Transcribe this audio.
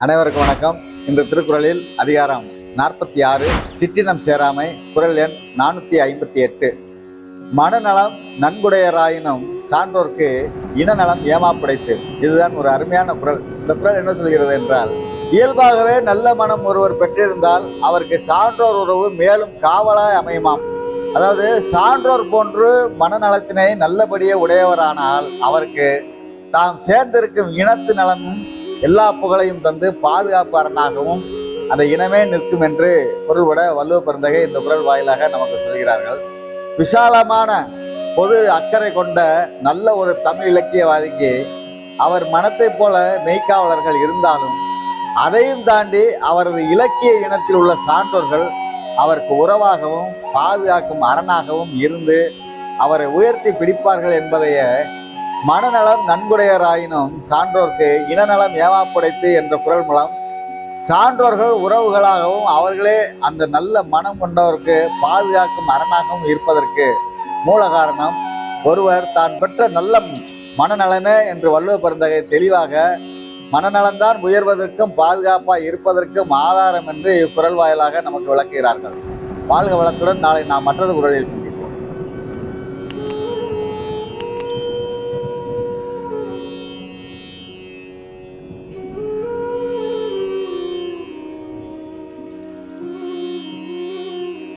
அனைவருக்கும் வணக்கம். இந்த திருக்குறளில் அதிகாரம் நாற்பத்தி ஆறு சிற்றினம் சேராமை குரல் எண் நானூற்றி ஐம்பத்தி எட்டு. மனநலம் நன்குடையராயினும் சான்றோர்க்கு இனநலம் ஏமாப்படைத்து இதுதான் ஒரு அருமையான குரல். இந்த குரல் என்ன சொல்கிறது என்றால் இயல்பாகவே நல்ல மனம் ஒருவர் பெற்றிருந்தால் அவருக்கு சான்றோர் உறவு மேலும் காவலாய் அமையுமாம். அதாவது சான்றோர் போன்று மனநலத்தினை நல்லபடியே உடையவரானால் அவருக்கு தாம் சேர்ந்திருக்கும் இனத்து நலமும் எல்லா புகழையும் தந்து பாதுகாப்பு அரணாகவும் அந்த இனமே நிற்கும் என்று பொருள்பட வள்ளுவ பிறந்தகை இந்த குரல் வாயிலாக நமக்கு சொல்கிறார்கள். விசாலமான பொது அக்கறை கொண்ட நல்ல ஒரு தமிழ் இலக்கியவாதிக்கு அவர் மனத்தைப் போல மெய்க்காவலர்கள் இருந்தாலும் அதையும் தாண்டி அவரது இலக்கிய இனத்தில் உள்ள சான்றோர்கள் அவருக்கு உறவாகவும் பாதுகாக்கும் அரணாகவும் இருந்து அவரை உயர்த்தி பிடிப்பார்கள் என்பதைய மனநலம் நன்குடையராயினும் சான்றோர்க்கு இனநலம் ஏமாப்படைத்து என்ற குரல் மூலம் சான்றோர்கள் உறவுகளாகவும் அவர்களே அந்த நல்ல மனம் கொண்டவருக்கு பாதுகாக்கும் அரணாகவும் இருப்பதற்கு மூல காரணம் ஒருவர் தான் பெற்ற நல்ல மனநலமே என்று வள்ளுவ பெருந்தகை தெளிவாக மனநலம்தான் உயர்வதற்கும் பாதுகாப்பாக இருப்பதற்கும் ஆதாரம் என்று இக்குரல் வாயிலாக நமக்கு விளக்குகிறார்கள். வாழ்க வளத்துடன் நாளை நாம் மற்றொரு குரலில் சந்திப்போம்.